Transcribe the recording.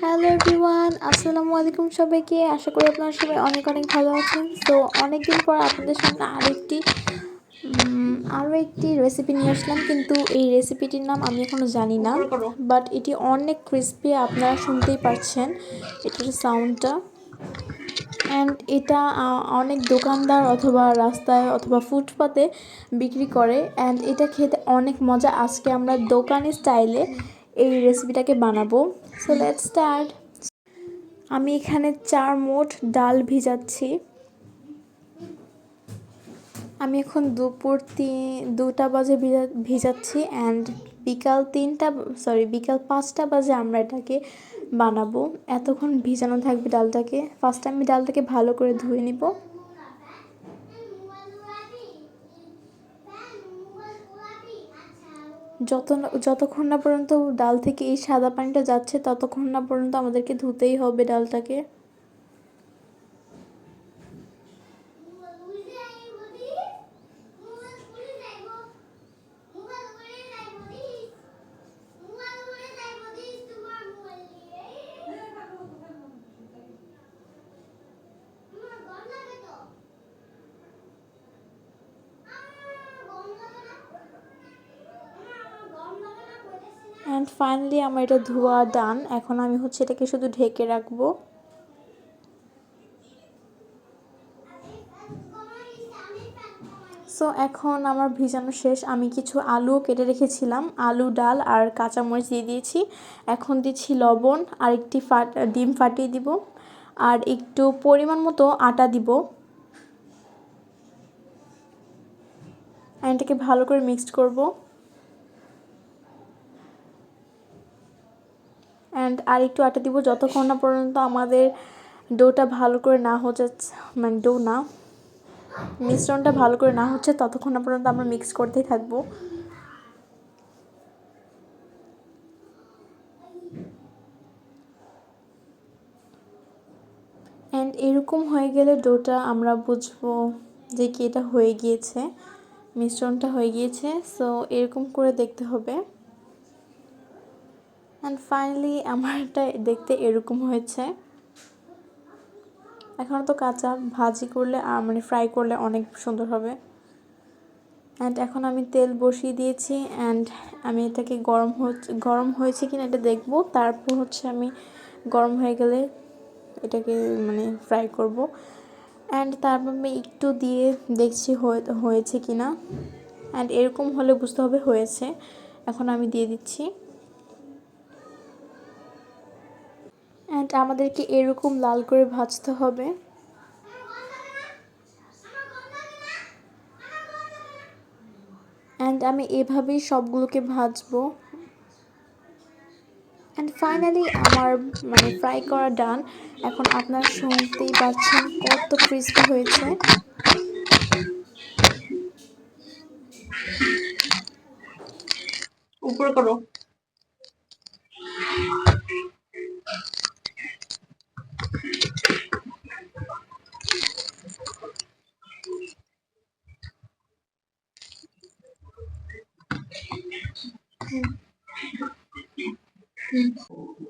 Hello everyone আসসালামু আলাইকুম সবাইকে। আশা করি আপনারা সবাই অনেক অনেক ভালো আছেন। তো অনেকদিন পর আপনাদের সামনে আরেকটি আরও একটি রেসিপি নিয়ে আসলাম। কিন্তু এই রেসিপিটির নাম আমি এখনও জানি না। বাট এটি অনেক ক্রিস্পি আপনারা শুনতেই পাচ্ছেন এটার সাউন্ডটা অ্যান্ড এটা অনেক দোকানদার অথবা রাস্তায় অথবা ফুটপাতে বিক্রি করে। অ্যান্ড এটা খেতে অনেক মজা। আজকে আমরা দোকানি স্টাইলে এই রেসিপিটাকে বানাবো। সো লেটস স্টার্ট আমি এখানে চার মোট ডাল ভিজাচ্ছি। আমি এখন দুপুর তিন, দুটা বাজে ভিজা- ভিজাচ্ছি অ্যান্ড বিকাল তিনটা সরি বিকাল পাঁচটা বাজে আমরা এটাকে বানাবো। এতক্ষণ ভিজানো থাকবে ডালটাকে। ফার্স্ট আমি ডালটাকে ভালো করে ধুয়ে নিব। যত যতক্ষণ না পর্যন্ত ডাল থেকে এই সাদা পানিটা যাচ্ছে, ততক্ষণ না পর্যন্ত আমাদেরকে ধুতেই হবে ডালটাকে। অ্যান্ড ফাইনালি আমার এটা ধোয়া ডান এখন আমি হচ্ছে এটাকে শুধু ঢেকে রাখব। সো এখন আমার ভিজানো শেষ। আমি কিছু আলুও কেটে রেখেছিলাম। আলু, ডাল আর কাঁচামরিচ দিয়ে দিয়েছি। এখন দিচ্ছি লবণ আর একটি ফাট, ডিম ফাটিয়ে দিব। আর একটু পরিমাণ মতো আটা দিব। এটাকে ভালো করে মিক্সড করব। অ্যান্ড আর একটু আটা দিব যতক্ষণ না পর্যন্ত আমাদের ডোটা ভালো করে না হচ্ছে মানে ডো না, মিশ্রণটা ভালো করে না হচ্ছে, ততক্ষণ না পর্যন্ত আমরা মিক্স করতেই থাকব। অ্যান্ড এরকম হয়ে গেলে ডোটা আমরা বুঝব যে কি এটা হয়ে গিয়েছে, মিশ্রণটা হয়ে গিয়েছে সো এরকম করে দেখতে হবে। অ্যান্ড ফাইনালি আমারটা দেখতে এরকম হয়েছে। এখন তো কাঁচা, ভাজি করলে মানে ফ্রাই করলে অনেক সুন্দর হবে। অ্যান্ড এখন আমি তেল বসিয়ে দিয়েছি অ্যান্ড আমি এটাকে গরম হচ্ছে গরম হয়েছে কিনা এটা দেখব। তারপর হচ্ছে আমি গরম হয়ে গেলে এটাকে মানে ফ্রাই করব। অ্যান্ড তারপর আমি একটু দিয়ে দেখছি হয়ে- হয়েছে কি না অ্যান্ড এরকম হলে বুঝতে হবে হয়েছে। এখন আমি দিয়ে দিচ্ছি। অ্যান্ড আমাদেরকে এরকম লাল করে ভাজতে হবে। অ্যান্ড আমি এভাবেই সবগুলোকে ভাজবো। অ্যান্ড ফাইনালি আমার মানে ফ্রাই করা ডান এখন আপনার শুনতেই পাচ্ছেন কত ক্রিস্পি হয়েছে। উপরে করো। 嗯嗯